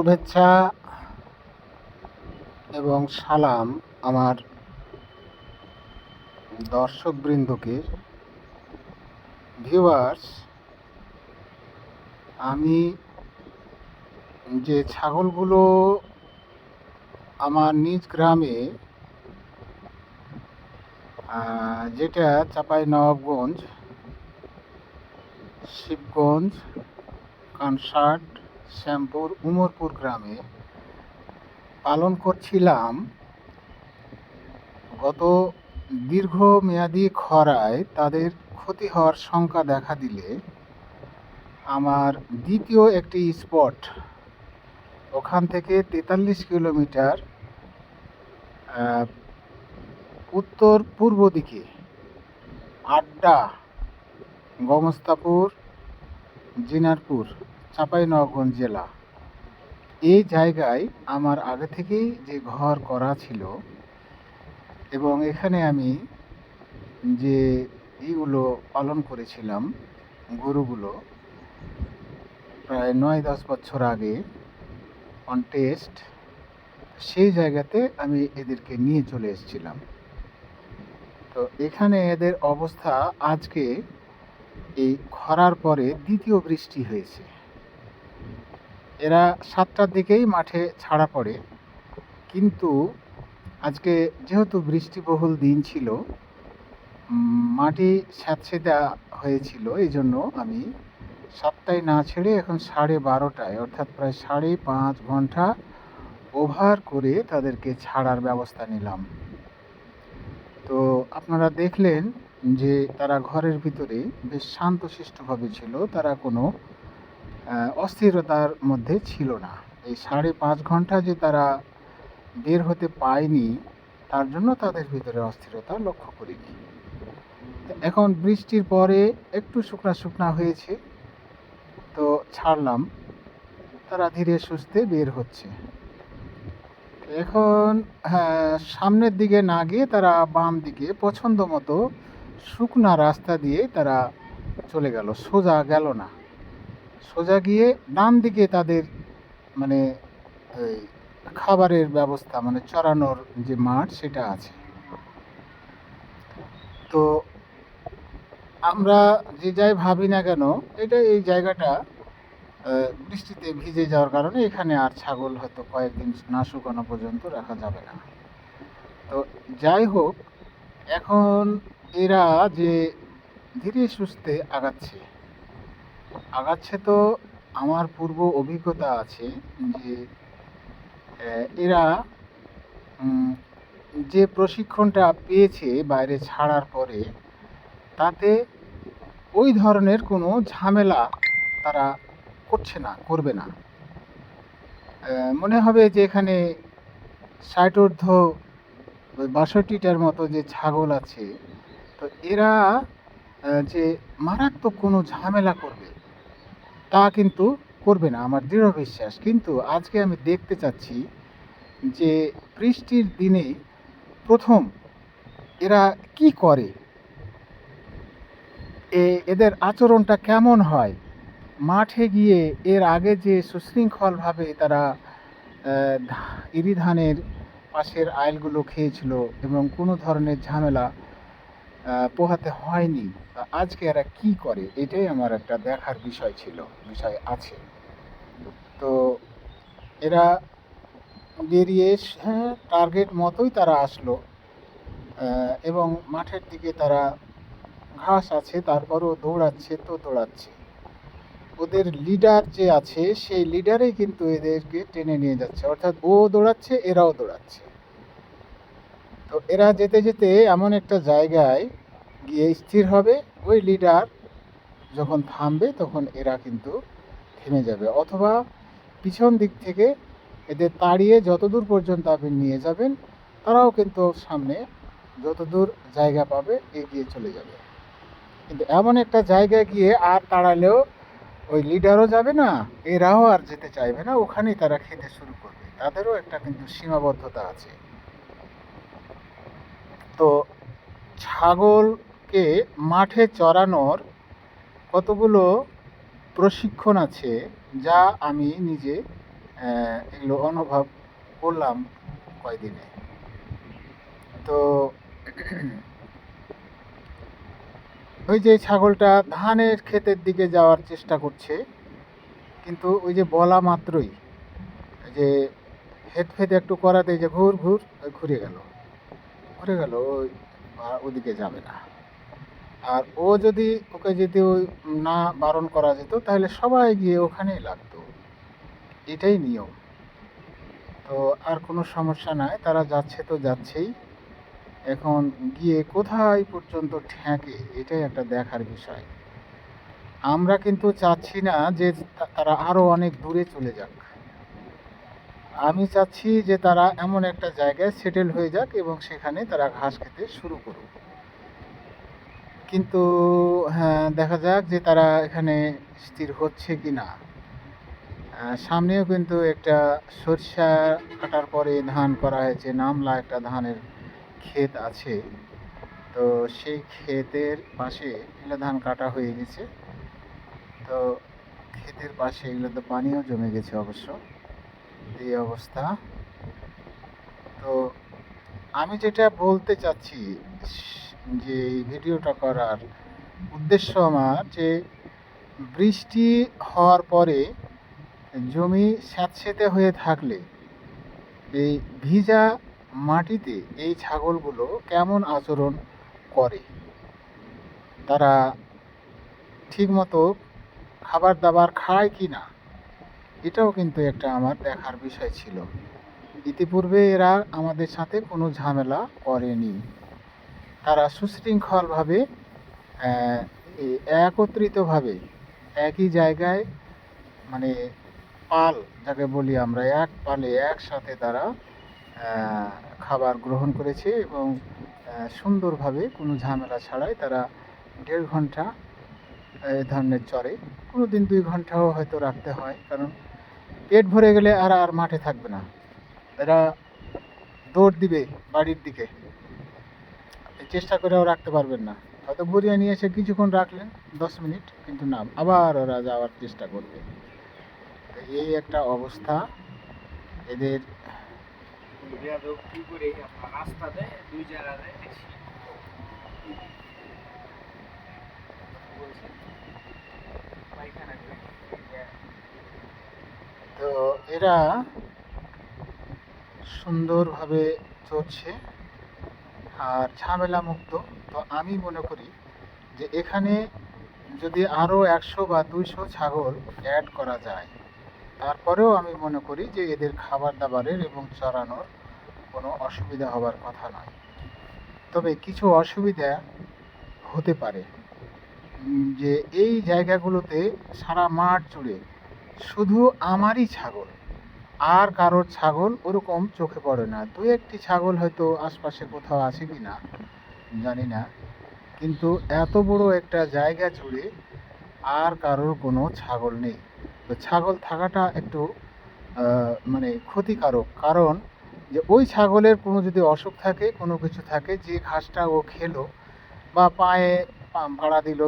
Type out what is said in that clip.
শুভেচ্ছা এবং সালাম আমার দর্শকবৃন্দকে। ভিউয়ার্স, আমি যে ছাগলগুলো আমার নিজ গ্রামে যেটা চাপাই নবাবগঞ্জ শিবগঞ্জ কনসার্ট শ্যামপুর, উমরপুর গ্রামে পালন করছিলাম। গত দীর্ঘমেয়াদী খরায় তাদের ক্ষতি হওয়ার শঙ্কা দেখা দিলে আমার দ্বিতীয় একটি স্পট ওখান থেকে তেতাল্লিশ কিলোমিটার উত্তর পূর্ব দিকে আড্ডা, গমস্তাপুর, জিনারপুর চাঁপাইনবাবগঞ্জ জেলা। এই জায়গায় আমার আগে থেকেই যে ঘর করা ছিল এবং এখানে আমি যে ইগুলো পালন করেছিলাম, গরুগুলো প্রায় নয় দশ বছর আগে অন টেস্ট সেই জায়গাতে আমি এদেরকে নিয়ে চলে এসেছিলাম। তো এখানে এদের অবস্থা আজকে এই খরার পরে দ্বিতীয় বৃষ্টি হয়েছে। এরা সাতটার দিকেই মাঠে ছাড়া পড়ে। কিন্তু আজকে যেহেতু বৃষ্টিবহুল দিন ছিল মাটি স্যাঁতসেঁতা হয়েছিল এই জন্য আমি সাতটায় না ছেড়ে এখন সাড়ে বারোটায়, অর্থাৎ প্রায় সাড়ে পাঁচ ঘণ্টা ওভার করে তাদেরকে ছাড়ার ব্যবস্থা নিলাম। তো আপনারা দেখলেন যে তারা ঘরের ভিতরে বেশ শান্তশিষ্টভাবে ছিল, তারা কোনো অস্থিরতার মধ্যে ছিল না। এই সাড়ে পাঁচ ঘণ্টা যে তারা বের হতে পায়নি, তার জন্য তাদের ভিতরে অস্থিরতা লক্ষ্য করিনি। এখন বৃষ্টির পরে একটু শুকনা শুকনা হয়েছে, তো ছাড়লাম। তারা ধীরে সুস্থে বের হচ্ছে। এখন হ্যাঁ সামনের দিকে না গিয়ে তারা বাম দিকে পছন্দ মতো শুকনা রাস্তা দিয়ে তারা চলে গেল, সোজা গেল না। সোজা গিয়ে ডান দিকে তাদের মানে খাবারের ব্যবস্থা মানে চড়ানোর যে মাঠ, সেটা আছে। তো আমরা যে যাই ভাবি না কেন, এটা এই জায়গাটা বৃষ্টিতে ভিজে যাওয়ার কারণে এখানে আর ছাগল হয়তো কয়েকদিন না শুকানো পর্যন্ত রাখা যাবে না। তো যাই হোক, এখন এরা যে ধীরে সুস্থে আগাচ্ছে আগাচ্ছে তো আমার পূর্ব অভিজ্ঞতা আছে যে এরা যে প্রশিক্ষণটা পেয়েছে বাইরে ছাড়ার পরে, তাতে ওই ধরনের কোনো ঝামেলা তারা করছে না, করবে না। মনে হবে যে এখানে ষাট ঊর্ধ্ব বাষট্টিটার মতো যে ছাগল আছে, তো এরা যে মারাত্মক কোনো ঝামেলা করবে। তা কিন্তু করবে না আমার দৃঢ় বিশ্বাস। কিন্তু আজকে আমি দেখতে চাচ্ছি যে বৃষ্টির দিনে প্রথম এরা কি করে? এ এদের আচরণটা কেমন হয়? মাঠে গিয়ে এর আগে যে সুশৃঙ্খলভাবে তারা আহ, ধা- ইরি ধানের পাশের আইলগুলো খেয়েছিল এবং কোনো ধরনের ঝামেলা পোহাতে হয়নি। আজকে এরা কি করে? এটাই আমার একটা দেখার বিষয় ছিল, বিষয় আছে। তো এরা বেরিয়ে হ্যাঁ টার্গেট মতোই তারা আসলো। এবং মাঠের দিকে তারা ঘাস আছে, তারপরও দৌড়াচ্ছে, তো দৌড়াচ্ছে। ওদের লিডার যে আছে, সেই লিডারেই কিন্তু এদেরকে টেনে নিয়ে যাচ্ছে। অর্থাৎ ও দৌড়াচ্ছে, এরাও দৌড়াচ্ছে। তো এরা যেতে যেতে এমন একটা জায়গায় গিয়ে স্থির হবে। ওই লিডার যখন থামবে, তখন এরা কিন্তু থেমে যাবে। অথবা পিছন দিক থেকে এদের তাড়িয়ে যতদূর পর্যন্ত আপনি নিয়ে যাবেন, তারাও কিন্তু সামনে যতদূর জায়গা পাবে এগিয়ে চলে যাবে। কিন্তু এমন একটা জায়গায় গিয়ে আর তাড়ালেও ওই লিডারও যাবে না, এরাও আর যেতে চাইবে না, ওখানেই তারা খেতে শুরু করবে। তাদেরও একটা কিন্তু সীমাবদ্ধতা আছে। তো ছাগলকে মাঠে চড়ানোর কতগুলো প্রশিক্ষণ আছে যা আমি নিজে এগুলো অনুভব করলাম কয়দিনে। তো ওই যে ছাগলটা ধানের ক্ষেতের দিকে যাওয়ার চেষ্টা করছে, কিন্তু ওই যে বলা মাত্রই, যে হেদ ফেদ একটু করাতে যে ঘুর ঘুর ঘুরে গেল। ঘুরে গেল, ওই আর ওদিকে যাবে না। আর ও যদি ওকে যদি ওই না বারণ করা যেত, তাহলে সবাই গিয়ে ওখানেই লাগতো। এটাই নিয়ম। তো আর কোনো সমস্যা নাই, তারা যাচ্ছে তো যাচ্ছেই। এখন গিয়ে কোথায় পর্যন্ত ঠেকে, এটাই একটা দেখার বিষয়। আমরা কিন্তু চাচ্ছি না যে তারা আরও অনেক দূরে চলে যাক। আমি চাচ্ছি যে তারা এমন একটা জায়গায় সেটেল হয়ে যাক এবং সেখানে তারা ঘাস খেতে শুরু করুক। কিন্তু হ্যাঁ দেখা যাক যে তারা এখানে স্থির হচ্ছে কি না সামনেও কিন্তু একটা সরিষা কাটার পরে ধান করা হয়েছে, নামলা একটা ধানের ক্ষেত আছে। তো সেই ক্ষেতের পাশে এগুলো ধান কাটা হয়ে গেছে। তো ক্ষেতের পাশে এগুলো তো পানিও জমে গেছে অবশ্য। এই অবস্থা। তো আমি যেটা বলতে চাচ্ছি যে এই ভিডিওটা করার উদ্দেশ্য আমার যে বৃষ্টি হওয়ার পরে জমি স্যাঁতসেঁতে হয়ে থাকলে এই ভিজা মাটিতে এই ছাগলগুলো কেমন আচরণ করে? তারা ঠিকমতো খাবার দাবার খায় কি না এটাও কিন্তু একটা আমার দেখার বিষয় ছিল। ইতিপূর্বে এরা আমাদের সাথে কোনো ঝামেলা করেনি। তারা সুশৃঙ্খলভাবে একত্রিতভাবে একই জায়গায় মানে পাল, যাকে বলি আমরা, এক পালে একসাথে তারা খাবার গ্রহণ করেছে এবং সুন্দরভাবে কোনো ঝামেলা ছাড়াই তারা দেড় ঘণ্টা, এ, ধরনের চরে। কোনো দিন দুই ঘন্টাও হয়তো রাখতে হয়, কারণ পেট ভরে গেলে আর আর মাঠে থাকবে না। এরা দৌড় দিবে বাড়ির দিকে। চেষ্টা করেও রাখতে পারবেন না। হয়তো ঘুরিয়ে নিয়ে এসে কিছুক্ষণ রাখলেন, দশ মিনিট, কিন্তু না, আবার ওরা যাওয়ার চেষ্টা করবে। এই একটা অবস্থা। এদের কি করে আপনার রাস্তা দেয় দুই জায়গাতে পায়খানা করে তো এরা সুন্দরভাবে চলছে আর ঝামেলা মুক্ত তো আমি মনে করি যে এখানে যদি আরও একশো বা দুইশো ছাগল অ্যাড করা যায়, তারপরেও আমি মনে করি যে এদের খাবার দাবারের এবং চড়ানোর কোনো অসুবিধা হবার কথা নয়। তবে কিছু অসুবিধা হতে পারে। যে এই জায়গাগুলোতে সারা মাঠ জুড়ে শুধু আমারই ছাগল। আর কারোর ছাগল ওরকম চোখে পড়ে না। দু একটি ছাগল হয়তো আশপাশে কোথাও আছে কি না জানি না। কিন্তু এত বড় একটা জায়গা জুড়ে আর কারোর কোনো ছাগল নেই। তো ছাগল থাকাটা একটু মানে ক্ষতিকারক। কারণ যে ওই ছাগলের কোনো যদি অসুখ থাকে, কোনো কিছু থাকে, যে ঘাসটা ও খেলো বা পায়ে ভাড়া দিল